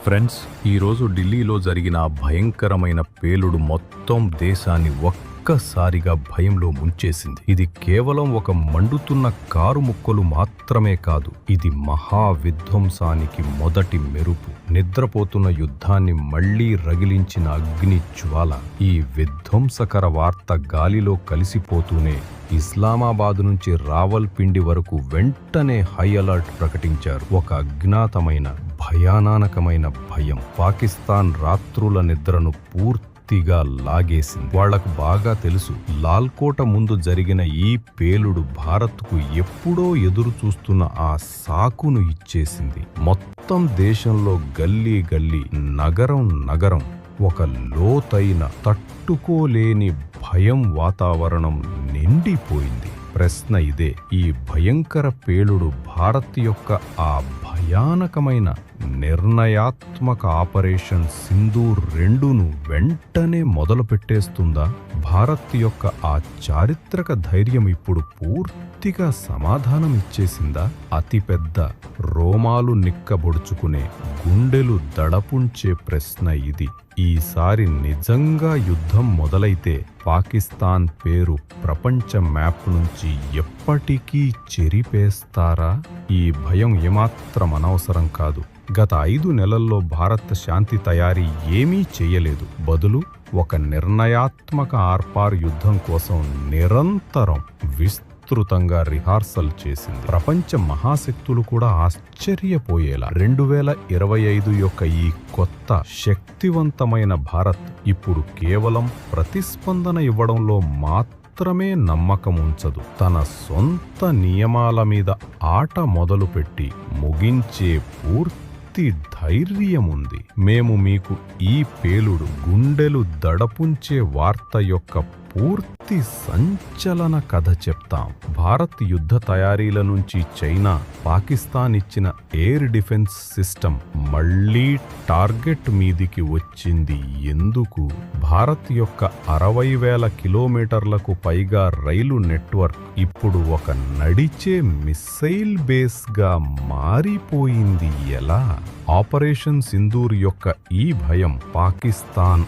Friends ఈరోజు ఢిల్లీలో జరిగిన భయంకరమైన పేలుడు మొత్తం దేశాన్ని ఒక్కసారిగా భయంలో ముంచేసింది. ఇది కేవలం ఒక మండుతున్న కారు ముక్కలు మాత్రమే కాదు ఇది మహా విధ్వంసానికి మొదటి మెరుపు. నిద్రపోతున్న యుద్ధాన్ని మళ్ళీ రగిలించిన అగ్ని జ్వాల ఈ విధ్వంసకర వార్త గాలిలో కలిసిపోతూనే ఇస్లామాబాద్ నుంచి రావల్పిండి వరకు వెంటనే హై అలర్ట్ ప్రకటించారు. ఒక అజ్ఞాతమైన భయానానకమైన భయం. పాకిస్తాన్ రాత్రుల నిద్రను పూర్తి పూర్తిగా లాగేసింది. వాళ్ళకు బాగా తెలుసు లాల్కోట ముందు జరిగిన ఈ పేలుడు భారత్కు ఎప్పుడో ఎదురు చూస్తున్న ఆ సాకును ఇచ్చేసింది. మొత్తం దేశంలో గల్లీ గల్లీ నగరం నగరం ఒక లోతైన తట్టుకోలేని భయం వాతావరణం నిండిపోయింది. ప్రశ్న ఇదే ఈ భయంకర పేలుడు భారత్ యొక్క ఆ భయానకమైన నిర్ణయాత్మక ఆపరేషన్ సింధు రెండును వెంటనే మొదలు పెట్టేస్తుందా భారత్ యొక్క ఆ చారిత్రక ధైర్యం ఇప్పుడు పూర్తిగా సమాధానం ఇచ్చేసిందా? అతిపెద్ద రోమాలు నిక్కబొడుచుకునే గుండెలు దడపుంచే ప్రశ్న ఇది. ఈసారి నిజంగా యుద్ధం మొదలైతే పాకిస్తాన్ పేరు ప్రపంచ మ్యాప్ నుంచి ఎప్పటికీ చెరిపేస్తారా? ఈ భయం ఏమాత్రం అనవసరం కాదు. గత ఐదు నెలల్లో భారత్ శాంతి తయారీ ఏమీ చేయలేదు. బదులు ఒక నిర్ణయాత్మక ఆర్పార్ యుద్ధం కోసం నిరంతరం విస్తృతంగా రిహార్సల్ చేసింది. ప్రపంచ మహాశక్తులు కూడా ఆశ్చర్యపోయేలా రెండు వేల ఇరవై ఐదు యొక్క ఈ కొత్త శక్తివంతమైన భారత్ ఇప్పుడు కేవలం ప్రతిస్పందన ఇవ్వడంలో మాత్రమే నమ్మకం ఉంచదు. తన సొంత నియమాల మీద ఆట మొదలుపెట్టి ముగించే పూర్తి ధైర్యం ఉంది మేము మీకు ఈ పేలుడు గుండెలు దడపుంచే వార్త యొక్క పూర్తి సంచలన కథ చెప్తాం. భారత్ యుద్ధ తయారీల నుంచి చైనా పాకిస్తాన్ ఇచ్చిన ఎయిర్ డిఫెన్స్ సిస్టమ్ మళ్ళీ టార్గెట్ మీదికి వచ్చింది. ఎందుకు? భారత్ యొక్క అరవై వేల కిలోమీటర్లకు పైగా రైలు నెట్వర్క్ ఇప్పుడు ఒక నడిచే మిస్సైల్ బేస్గా మారిపోయింది. ఎలా? ఆపరేషన్ సింధూర్ యొక్క ఈ భయం పాకిస్తాన్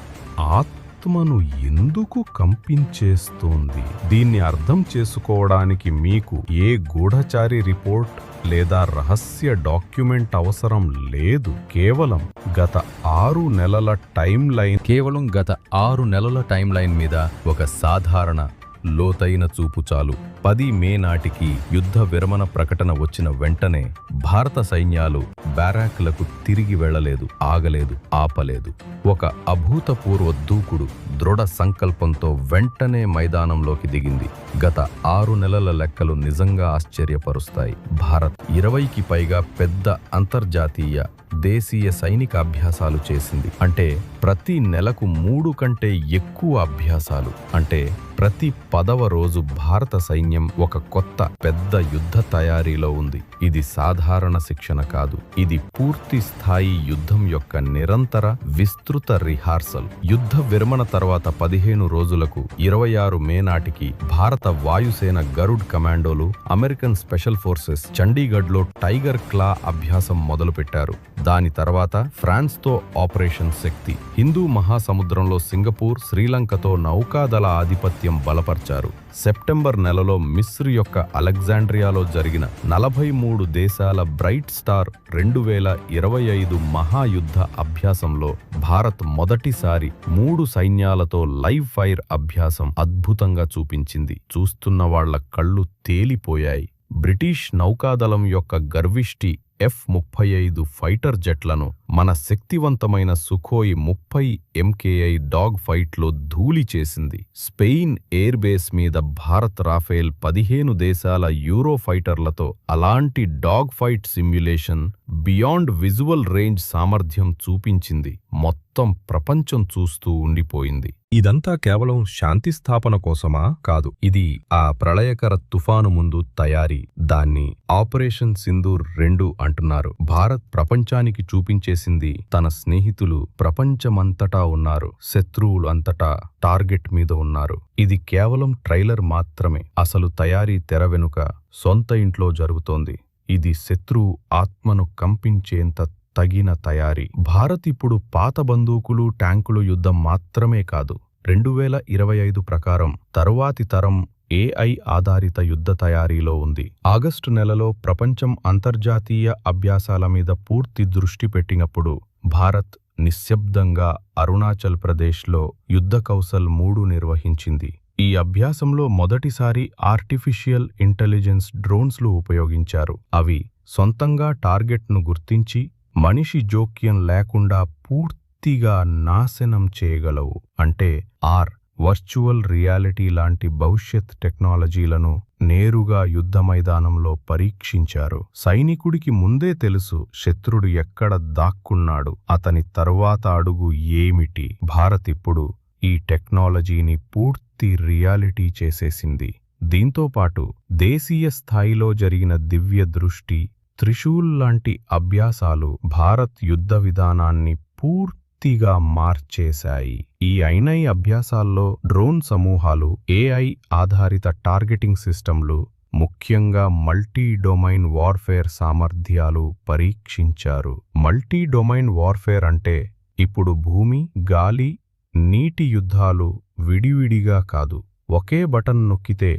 ఆత్మను ఎందుకు కంపించేస్తోంది? దీన్ని అర్థం చేసుకోవడానికి మీకు ఏ గూఢచారి రిపోర్ట్ లేదా రహస్య డాక్యుమెంట్ అవసరం లేదు? కేవలం గత ఆరు నెలల టైం లైన్ కేవలం గత ఆరు నెలల టైం లైన్ మీద ఒక సాధారణ లోతైన చూపు చాలు. పది మే నాటికి యుద్ధ విరమణ ప్రకటన వచ్చిన వెంటనే భారత సైన్యాలు బ్యారాక్లకు తిరిగి వెళ్ళలేదు ఆగలేదు ఆపలేదు. ఒక అభూతపూర్వ దూకుడు దృఢ సంకల్పంతో వెంటనే మైదానంలోకి దిగింది. గత ఆరు నెలల లెక్కలు నిజంగా ఆశ్చర్యపరుస్తాయి. భారత్ ఇరవైకి పైగా పెద్ద అంతర్జాతీయ దేశీయ సైనిక అభ్యాసాలు చేసింది. అంటే ప్రతి నెలకు మూడు కంటే ఎక్కువ అభ్యాసాలు. అంటే ప్రతి పదవ రోజు భారత సైన్యం ఒక కొత్త పెద్ద యుద్ధ తయారీలో ఉంది. ఇది సాధారణ శిక్షణ కాదు. ఇది పూర్తి స్థాయి యుద్ధం యొక్క నిరంతర విస్తృత రిహార్సల్. యుద్ధ విరమణ తర్వాత పదిహేను రోజులకు ఇరవై ఆరు మే నాటికి భారత వాయుసేన గరుడ్ కమాండోలు అమెరికన్ స్పెషల్ ఫోర్సెస్ చండీగఢ్లో టైగర్ క్లా అభ్యాసం మొదలుపెట్టారు. దాని తర్వాత ఫ్రాన్స్తో ఆపరేషన్ శక్తి హిందూ మహాసముద్రంలో సింగపూర్ శ్రీలంకతో నౌకాదళ ఆధిపత్యం బలపర్చారు. సెప్టెంబర్ నెలలో మిస్ర్ యొక్క అలెగ్జాండ్రియాలో జరిగిన నలభై మూడు దేశాల బ్రైట్ స్టార్ రెండు వేల ఇరవై ఐదు మహాయుద్ధ అభ్యాసంలో భారత్ మొదటిసారి మూడు సైన్యాలతో లైవ్ ఫైర్ అభ్యాసం అద్భుతంగా చూపించింది. చూస్తున్న వాళ్ళ కళ్ళు తేలిపోయాయి. బ్రిటిష్ నౌకాదళం యొక్క గర్విష్టి ఎఫ్ ముప్పై ఐదు ఫైటర్ జెట్లను మన శక్తివంతమైన సుఖోయ్ ముప్పై ఎంకేఐ డాగ్ ఫైట్లో ధూళి చేసింది. స్పెయిన్ ఎయిర్ బేస్ మీద భారత్ రాఫేల్ పదిహేను దేశాల యూరో ఫైటర్లతో అలాంటి dog fight simulation beyond visual range సామర్థ్యం చూపించింది. మొత్తం ప్రపంచం చూస్తూ ఉండిపోయింది. ఇదంతా కేవలం శాంతి స్థాపన కోసమా కాదు ఇది ఆ ప్రళయకర తుఫాను ముందు తయారీ. దాన్ని ఆపరేషన్ సింధూర్ రెండు అంటున్నారు. భారత్ ప్రపంచానికి చూపించే చేసింది. తన స్నేహితులు ప్రపంచమంతటా ఉన్నారు. శత్రువులు అంతటా టార్గెట్ మీద ఉన్నారు. ఇది కేవలం ట్రైలర్ మాత్రమే. అసలు తయారీ తెర వెనుక సొంత ఇంట్లో జరుగుతోంది. ఇది శత్రువు ఆత్మను కంపించేంత తగిన తయారీ. భారత్ ఇప్పుడు పాత బందూకులు ట్యాంకులు యుద్ధం మాత్రమే కాదు. రెండు వేల ఇరవై ఐదు ప్రకారం తరువాతి తరం ఏఐ ఆధారిత యుద్ధ తయారీలో ఉంది. ఆగస్టు నెలలో ప్రపంచం అంతర్జాతీయ అభ్యాసాల మీద పూర్తి దృష్టి పెట్టినప్పుడు భారత్ నిశ్శబ్దంగా అరుణాచల్ ప్రదేశ్లో యుద్ధ కౌశల్ మూడు నిర్వహించింది. ఈ అభ్యాసంలో మొదటిసారి ఆర్టిఫిషియల్ ఇంటెలిజెన్స్ డ్రోన్స్లు ఉపయోగించారు. అవి సొంతంగా టార్గెట్ను గుర్తించి మనిషి జోక్యం లేకుండా పూర్తిగా నాశనం చేయగలవు. అంటే ఆర్ వర్చువల్ రియాలిటీ లాంటి భవిష్యత్ టెక్నాలజీలను నేరుగా యుద్ధ మైదానంలో పరీక్షించారు. సైనికుడికి ముందే తెలుసు శత్రుడు ఎక్కడ దాక్కున్నాడు అతని తరువాత అడుగు ఏమిటి. భారత్ ఇప్పుడు ఈ టెక్నాలజీని పూర్తి రియాలిటీ చేసేసింది. దీంతో పాటు దేశీయ స్థాయిలో జరిగిన దివ్య దృష్టి త్రిశూల్ లాంటి అభ్యాసాలు భారత్ యుద్ధ విధానాన్ని పూర్తి పూర్తిగా మార్చేశాయి. ఈ ఐనై అభ్యాసాల్లో డ్రోన్ సమూహాలు ఏఐ ఆధారిత టార్గెటింగ్ సిస్టంలు ముఖ్యంగా మల్టీ డొమైన్ వార్ఫేర్ సామర్థ్యాలు పరీక్షించారు. మల్టీ డొమైన్ వార్ఫేర్ అంటే ఇప్పుడు భూమి గాలి నీటి యుద్ధాలు విడివిడిగా కాదు. ఒకే బటన్ నొక్కితే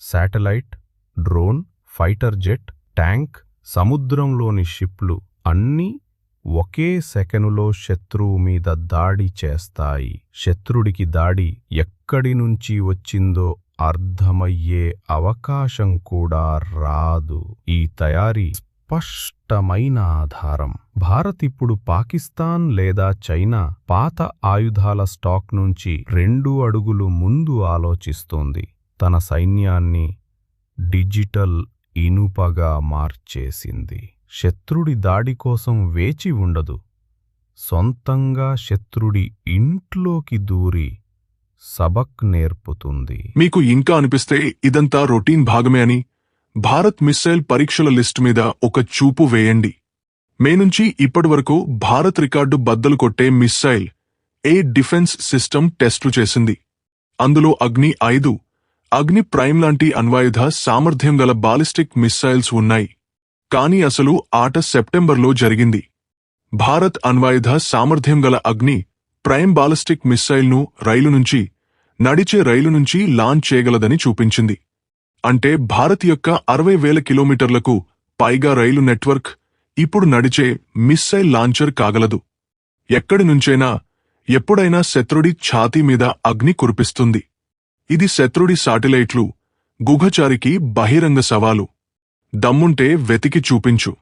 satellite drone fighter jet tank సముద్రంలోని షిప్లు అన్నీ ఒకే సెకనులో శత్రువు మీద దాడి చేస్తాయి. శత్రుడికి దాడి ఎక్కడి నుంచి వచ్చిందో అర్థమయ్యే అవకాశం కూడా రాదు. ఈ తయారీ స్పష్టమైన ఆధారం. భారత్ ఇప్పుడు పాకిస్తాన్ లేదా చైనా పాత ఆయుధాల స్టాక్ నుంచి రెండు అడుగులు ముందు ఆలోచిస్తోంది. తన సైన్యాన్ని డిజిటల్ ఇనుపగా మార్చేసింది. శత్రుడి దాడి కోసం వేచి ఉండదు. సొంతంగా శత్రుడి ఇంట్లోకి దూరి సబక్ నేర్పుతుంది. మీకు ఇంకా అనిపిస్తే ఇదంతా రొటీన్ భాగమే అని భారత్ మిస్సైల్ పరీక్షల లిస్ట్ మీద ఒక చూపు వేయండి. మే నుంచి ఇప్పటివరకు భారత్ రికార్డు బద్దలు కొట్టే మిస్సైల్ ఏ డిఫెన్స్ సిస్టమ్ టెస్టులు చేసింది? అందులో అగ్ని ఐదు అగ్ని ప్రైమ్ లాంటి అణ్వాయుధ సామర్థ్యం గల బాలిస్టిక్ మిస్సైల్స్ ఉన్నాయి. కానీ అసలు ఆట సెప్టెంబర్లో జరిగింది. భారత్ అణ్వాయుధ సామర్థ్యం గల అగ్ని ప్రైమ్ బాలిస్టిక్ మిస్సైల్ను రైలు నుంచి నడిచే రైలు నుంచి లాంచ్ చేయగలదని చూపించింది. అంటే భారత్ యొక్క అరవై వేల కిలోమీటర్లకు పైగా రైలు నెట్వర్క్ ఇప్పుడు నడిచే మిస్సైల్ లాంచర్ కాగలదు. ఎక్కడి నుంచైనా ఎప్పుడైనా శత్రుడి ఛాతీ మీద అగ్ని కురిపిస్తుంది. ఇది శత్రుడి శాటిలైట్లు గుఘచారికి బహిరంగ సవాలు. దమ్ముంటే వెతికి చూపించు.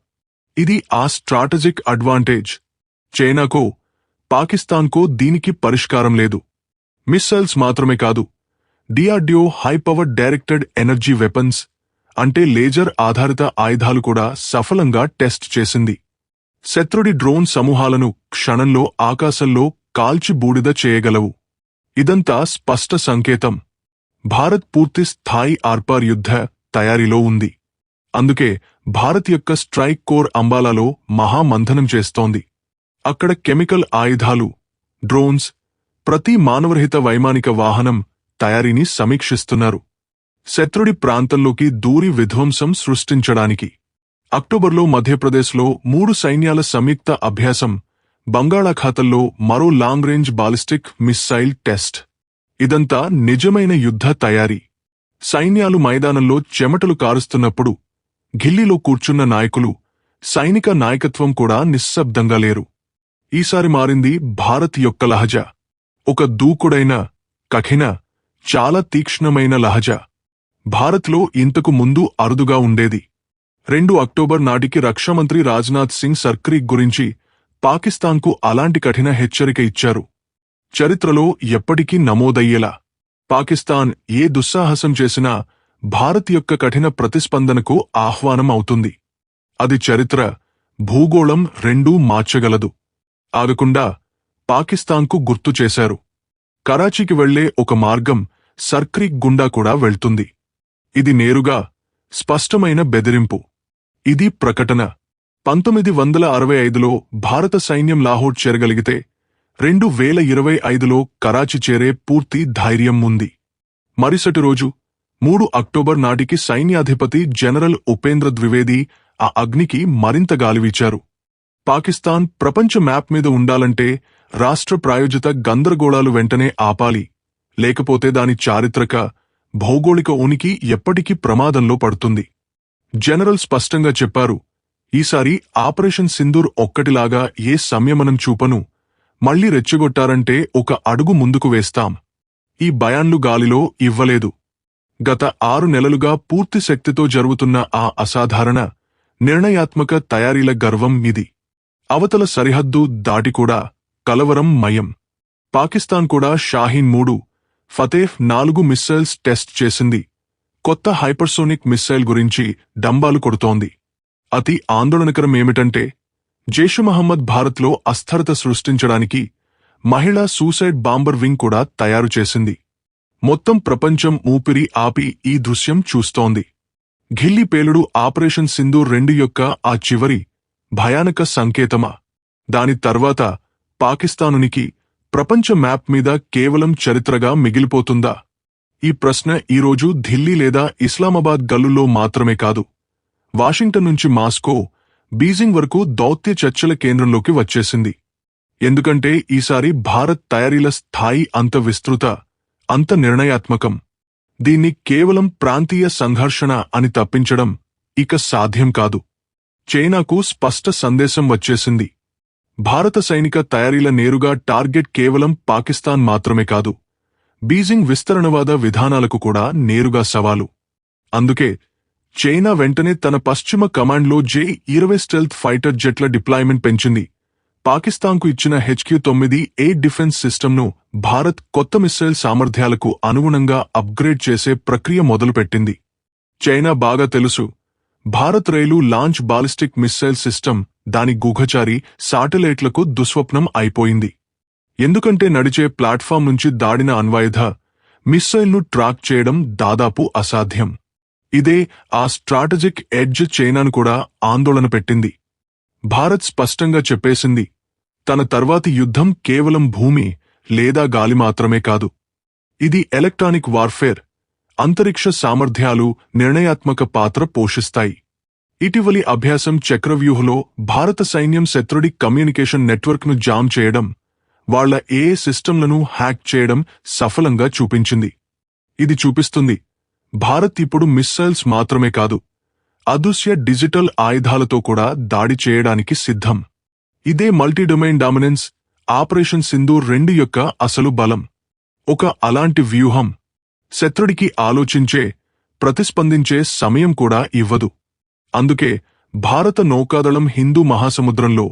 ఇది ఆ స్ట్రాటజిక్ అడ్వాంటేజ్. చైనాకో పాకిస్తాన్కో దీనికి పరిష్కారం లేదు. మిస్సైల్స్ మాత్రమే కాదు. DRDO high power directed energy weapons అంటే లేజర్ ఆధారిత ఆయుధాలు కూడా సఫలంగా టెస్ట్ చేసింది. శత్రుడి డ్రోన్ సమూహాలను క్షణంలో ఆకాశంలో కాల్చి బూడిద చేయగలవు. ఇదంతా స్పష్ట సంకేతం. భారత్ పూర్తి స్థాయి ఆర్పార్ యుద్ధ తయారీలో ఉంది. అందుకే భారత్ యొక్క స్ట్రైక్ కోర్ అంబాలాలో మహామంథనం చేస్తోంది. అక్కడ కెమికల్ ఆయుధాలు డ్రోన్స్ ప్రతి మానవరహిత వైమానిక వాహనం తయారీని సమీక్షిస్తున్నారు. శత్రుడి ప్రాంతంలోకి దూరి విధ్వంసం సృష్టించడానికి. అక్టోబర్లో మధ్యప్రదేశ్లో మూడు సైన్యాల సంయుక్త అభ్యాసం బంగాళాఖాతంలో మరో long range ballistic missile test. ఇదంతా నిజమైన యుద్ధ తయారీ. సైన్యాలు మైదానంలో చెమటలు కారుస్తున్నప్పుడు ఘిల్లీలో కూర్చున్న నాయకులు సైనిక నాయకత్వం కూడా నిశ్శబ్దంగా లేరు. ఈసారి మారింది భారత్ యొక్క లహజ. ఒక దూకుడైన కఠిన చాలా తీక్ష్ణమైన లహజ. భారత్లో ఇంతకు ముందు అరుదుగా ఉండేది. రెండు అక్టోబర్ నాటికి రక్షామంత్రి రాజ్నాథ్ సింగ్ సర్క్రీక్ గురించి పాకిస్తాన్కు అలాంటి కఠిన హెచ్చరిక ఇచ్చారు. చరిత్రలో ఎప్పటికీ నమోదయ్యేలా. పాకిస్తాన్ ఏ దుస్సాహసం చేసినా భారత్ యొక్క కఠిన ప్రతిస్పందనకు ఆహ్వానం అవుతుంది. అది చరిత్ర భూగోళం రెండూ మార్చగలదు. ఆగకుండా పాకిస్తాన్కు గుర్తు చేశారు. కరాచీకి వెళ్ళే ఒక మార్గం సర్క్రీక్ గుండా కూడా వెళ్తుంది. ఇది నేరుగా స్పష్టమైన బెదిరింపు. ఇది ప్రకటన. పంతొమ్మిది వందల అరవై ఐదులో భారత సైన్యం లాహోర్ చేరగలిగితే రెండు వేల ఇరవై ఐదులో కరాచి చేరే పూర్తి ధైర్యం ఉంది. మరుసటి రోజు మూడు అక్టోబర్ నాటికి సైన్యాధిపతి జనరల్ ఉపేంద్ర ద్వివేది ఆ అగ్నికి మరింత గాలివీచారు. పాకిస్తాన్ ప్రపంచ మ్యాప్ మీద ఉండాలంటే రాష్ట్ర ప్రాయోజిత గందరగోళాలు వెంటనే ఆపాలి. లేకపోతే దాని చారిత్రక భౌగోళిక ఉనికి ఎప్పటికీ ప్రమాదంలో పడుతుంది. జనరల్ స్పష్టంగా చెప్పారు ఈసారి ఆపరేషన్ సింధూర్ ఒక్కటిలాగా ఏ సంయమనం చూపను మళ్ళీ రెచ్చగొట్టారంటే ఒక అడుగు ముందుకు వేస్తాం. ఈ బయాన్లు గాలిలో ఇవ్వలేదు. గత ఆరు నెలలుగా పూర్తి శక్తితో జరుగుతున్న ఆ అసాధారణ నిర్ణయాత్మక తయారీల గర్వం ఇది అవతల సరిహద్దు దాటి కూడా కలవరం మయం. పాకిస్తాన్ కూడా షాహీన్ మూడు ఫతేఫ్ నాలుగు మిస్సైల్స్ టెస్ట్ చేసింది. కొత్త హైపర్సోనిక్ మిస్సైల్ గురించి డంబాలు కొడుతోంది. అతి ఆందోళనకరం ఏమిటంటే జైష్ మహమ్మద్ భారత్లో అస్థిరత సృష్టించడానికి మహిళా సూసైడ్ బాంబర్ వింగ్ కూడా తయారు చేసింది. మొత్తం ప్రపంచం ఊపిరి ఆపి ఈ దృశ్యం చూస్తోంది. ఘిల్లీ పేలుడు ఆపరేషన్ సింధూర్ రెండు యొక్క ఆ చివరి భయానక సంకేతమా? దాని తర్వాత పాకిస్తానునికి ప్రపంచ మ్యాప్ మీద కేవలం చరిత్రగా మిగిలిపోతుందా? ఈ ప్రశ్న ఈరోజు ఢిల్లీ లేదా ఇస్లామాబాద్ గల్లుల్లో మాత్రమే కాదు. వాషింగ్టన్ నుంచి మాస్కో బీజింగ్ వరకు దౌత్య చర్చల కేంద్రంలోకి వచ్చేసింది. ఎందుకంటే ఈసారి భారత్ తయారీల స్థాయి అంత విస్తృత అంత నిర్ణయాత్మకం దీన్ని కేవలం ప్రాంతీయ సంఘర్షణ అని తప్పించడం ఇక సాధ్యం కాదు. చైనాకు స్పష్ట సందేశం వచ్చేసింది. భారత సైనిక తయారీల నేరుగా టార్గెట్ కేవలం పాకిస్తాన్ మాత్రమే కాదు. బీజింగ్ విస్తరణవాద విధానాలకు కూడా నేరుగా సవాలు. అందుకే చైనా వెంటనే తన పశ్చిమ కమాండ్లో జే ఇరవై స్టెల్త్ ఫైటర్ జెట్ల డిప్లాయ్మెంట్ పెంచింది. పాకిస్తాన్కు ఇచ్చిన హెచ్క్యూ తొమ్మిది ఏ డిఫెన్స్ సిస్టమ్ను భారత్ కొత్త మిస్సైల్ సామర్థ్యాలకు అనుగుణంగా అప్గ్రేడ్ చేసే ప్రక్రియ మొదలుపెట్టింది. చైనా బాగా తెలుసు. Bharat rail launch ballistic missile system దాని గుఘచారి శాటిలైట్లకు దుస్వప్నం అయిపోయింది. ఎందుకంటే నడిచే ప్లాట్ఫామ్ నుంచి దాడిన అన్వాయుధ మిస్సైల్ను ట్రాక్ చేయడం దాదాపు అసాధ్యం. ఇదే ఆ స్ట్రాటజిక్ ఎడ్జ్ చైనాను కూడా ఆందోళన పెట్టింది. భారత్ స్పష్టంగా చెప్పేసింది తన తర్వాతి యుద్ధం కేవలం భూమి లేదా గాలి మాత్రమే కాదు. ఇది ఎలక్ట్రానిక్ వార్ఫేర్ అంతరిక్ష సామర్థ్యాలు నిర్ణయాత్మక పాత్ర పోషిస్తాయి. ఇటీవలి అభ్యాసం చక్రవ్యూహలో భారత సైన్యం శత్రుడి కమ్యూనికేషన్ నెట్వర్క్ను జామ్ చేయడం వాళ్ళ ఏ సిస్టంలను హ్యాక్ చేయడం సఫలంగా చూపించింది. ఇది చూపిస్తుంది భారత్ ఇప్పుడు మిస్సైల్స్ మాత్రమే కాదు అదృశ్య డిజిటల్ ఆయుధాలతో కూడా దాడి చేయడానికి సిద్ధం. ఇదే మల్టీడొమైన్ డామినెన్స్ ఆపరేషన్ సింధూర్ రెండు యొక్క అసలు బలం. ఒక అలాంటి వ్యూహం. శత్రుడికి ఆలోచించే ప్రతిస్పందించే సమయం కూడా ఇవ్వదు. అందుకే భారత నౌకాదళం హిందూ మహాసముద్రంలో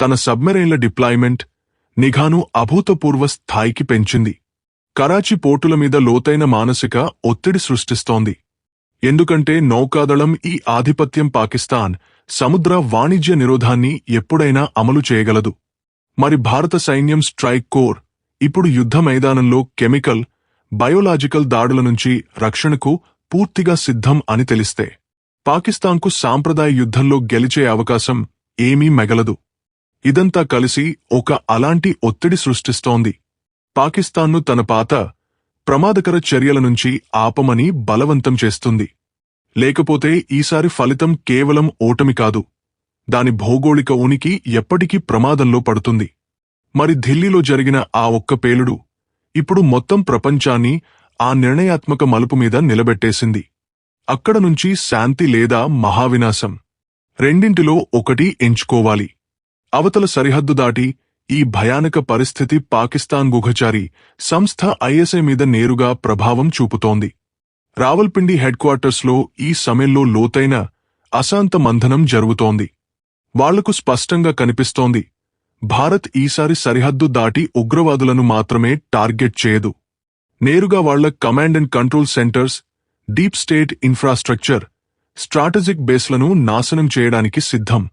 తన సబ్మెరైన్ల డిప్లాయ్మెంట్ నిఘాను అభూతపూర్వ స్థాయికి పెంచింది. కరాచీ పోర్టుల మీద లోతైన మానసిక ఒత్తిడి సృష్టిస్తోంది. ఎందుకంటే నౌకాదళం ఈ ఆధిపత్యం పాకిస్తాన్ సముద్ర వాణిజ్య నిరోధాన్ని ఎప్పుడైనా అమలు చేయగలదు. మరి భారత సైన్యం స్ట్రైక్ కోర్ ఇప్పుడు యుద్ధ మైదానంలో కెమికల్ బయోలాజికల్ దాడుల నుంచి రక్షణకు పూర్తిగా సిద్ధం అని తెలిస్తే పాకిస్తాన్కు సాంప్రదాయ యుద్ధంలో గెలిచే అవకాశం ఏమీ మెగలదు. ఇదంతా కలిసి ఒక అలాంటి ఒత్తిడి సృష్టిస్తోంది. పాకిస్తాన్ను తన పాత ప్రమాదకర చర్యల నుంచి ఆపమని బలవంతం చేస్తుంది. లేకపోతే ఈసారి ఫలితం కేవలం ఓటమి కాదు. దాని భౌగోళిక ఉనికి ఎప్పటికీ ప్రమాదంలో పడుతుంది. మరి ఢిల్లీలో జరిగిన ఆ ఒక్క పేలుడు ఇప్పుడు మొత్తం ప్రపంచాన్ని ఆ నిర్ణయాత్మక మలుపు మీద నిలబెట్టేసింది. అక్కడ నుంచి శాంతి లేదా మహావినాశం రెండింటిలో ఒకటి ఎంచుకోవాలి. అవతల సరిహద్దు దాటి ఈ భయానక పరిస్థితి పాకిస్తాన్ గుఘచారి సంస్థ ఐఎస్ఐ మీద నేరుగా ప్రభావం చూపుతోంది. రావల్పిండి హెడ్ క్వార్టర్స్లో ఈ సమయంలో లోతైన అశాంత మంథనం జరుగుతోంది. వాళ్ళకు స్పష్టంగా కనిపిస్తోంది. భారత్ ఈసారి సరిహద్దు దాటి ఉగ్రవాదులను మాత్రమే టార్గెట్ చేయదు. నేరుగా వాళ్ళ command and control centres deep state infrastructure strategic బేస్లను నాశనం చేయడానికి సిద్ధం.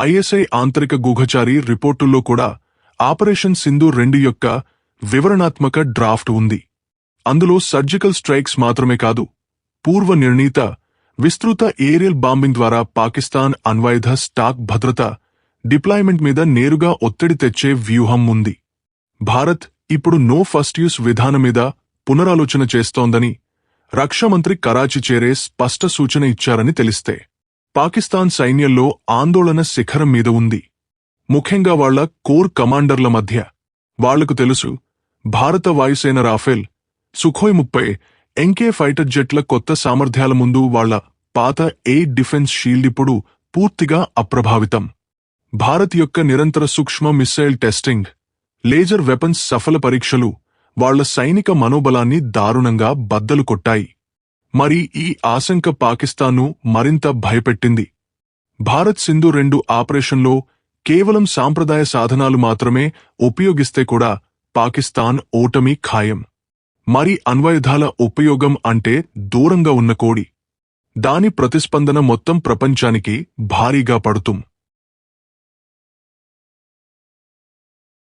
ఐఎస్ఐ ఆంతరిక గూఘచారి రిపోర్టుల్లో కూడా ఆపరేషన్ సింధు రెండు యొక్క వివరణాత్మక డ్రాఫ్ట్ ఉంది. అందులో సర్జికల్ స్ట్రైక్స్ మాత్రమే కాదు పూర్వ నిర్ణీత విస్తృత ఏరియల్ బాంబింగ్ ద్వారా పాకిస్తాన్ అణ్వాయుధ స్టాక్ భద్రత డిప్లాయ్మెంట్ మీద నేరుగా ఒత్తిడి తెచ్చే వ్యూహం ఉంది. భారత్ ఇప్పుడు నో ఫస్ట్ యూస్ విధానం మీద పునరాలోచన చేస్తోందని రక్షామంత్రి కరాచీ చేరే స్పష్ట సూచన ఇచ్చారని తెలిస్తే పాకిస్తాన్ సైన్యంలో ఆందోళన శిఖరం మీద ఉంది. ముఖ్యంగా వాళ్ళ కోర్ కమాండర్ల మధ్య. వాళ్ళకు తెలుసు భారత వాయుసేన రాఫెల్ సుఖోయ్ ముప్పై ఎంకే ఫైటర్ జెట్ల కొత్త సామర్థ్యాల ముందు వాళ్ళ పాత ఎయిర్ డిఫెన్స్ షీల్డ్ ఇప్పుడు పూర్తిగా అప్రభావితం. భారత్ యొక్క నిరంతర సూక్ష్మ మిస్సైల్ టెస్టింగ్ లేజర్ వెపన్స్ సఫల పరీక్షలు వాళ్ళ సైనిక మనోబలాన్ని దారుణంగా బద్దలు కొట్టాయి. మరి ఈ ఆశంక పాకిస్తాన్ను మరింత భయపెట్టింది. భారత్ సింధు రెండు ఆపరేషన్లో కేవలం సాంప్రదాయ సాధనాలు మాత్రమే ఉపయోగిస్తే కూడా పాకిస్తాన్ ఓటమి ఖాయం. మరి అణ్వాయుధాల ఉపయోగం అంటే దూరంగా ఉన్న కోడి. దాని ప్రతిస్పందన మొత్తం ప్రపంచానికి భారీగా పడుతుం